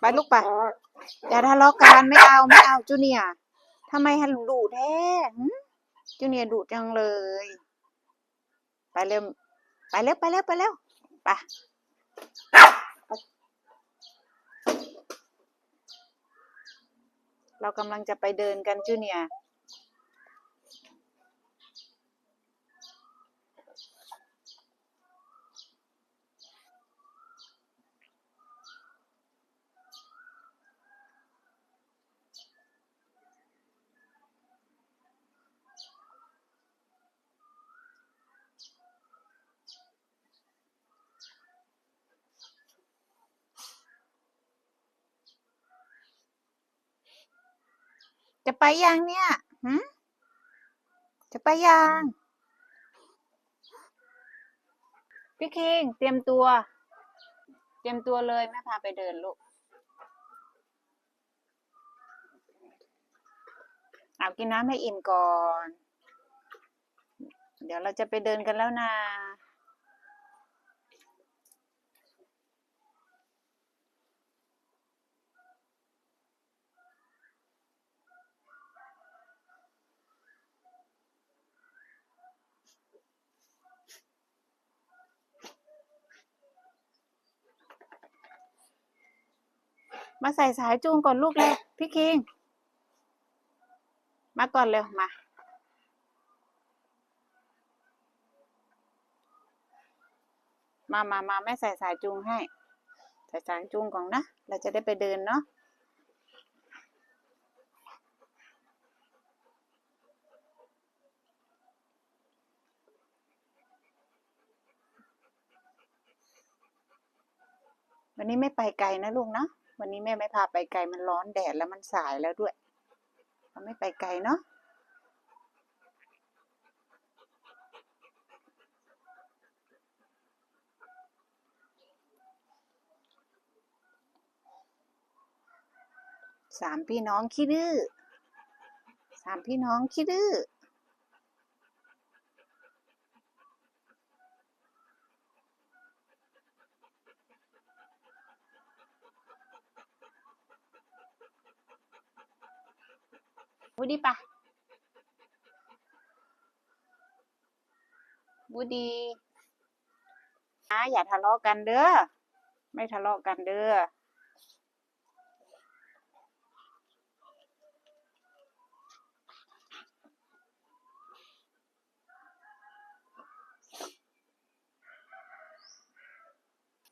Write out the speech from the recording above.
ไปลูกไปอย่าทะเลาะกันไม่เอาไม่เอาจูเนียร์ทำไมฮันดุแท้จูเนียดุจังเลย ไปเร็วไปเร็วไปเร็วไปเร็วไปเรากำลังจะไปเดินกันจูเนีย จะไปยังเนี่ยหืมจะไปยัง พี่คิง เตรียมตัว เตรียมตัวเลยแม่พาไปเดินลูก เอากินน้ำให้อิ่มก่อน เดี๋ยวเราจะไปเดินกันแล้วนะ มาใส่สายจูงก่อนลูกเลยพี่คิง มาก่อนเร็วมา มามามาแม่ใส่สายจูงให้ ใส่สายจูงก่อนนะ เราจะได้ไปเดินเนาะวันนี้ไม่ไปไกลนะลูกเนาะ วันนี้แม่ไม่พาไปไกลมันร้อนแดดแล้วมันสายแล้วด้วยเราไม่ไปไกลเนาะสามพี่น้องขี้ดื้อสามพี่น้องขี้ดื้อ บูดีปะบูดีอะอย่าทะเลาะกันเด้อ ไม่ทะเลาะกันเด้อ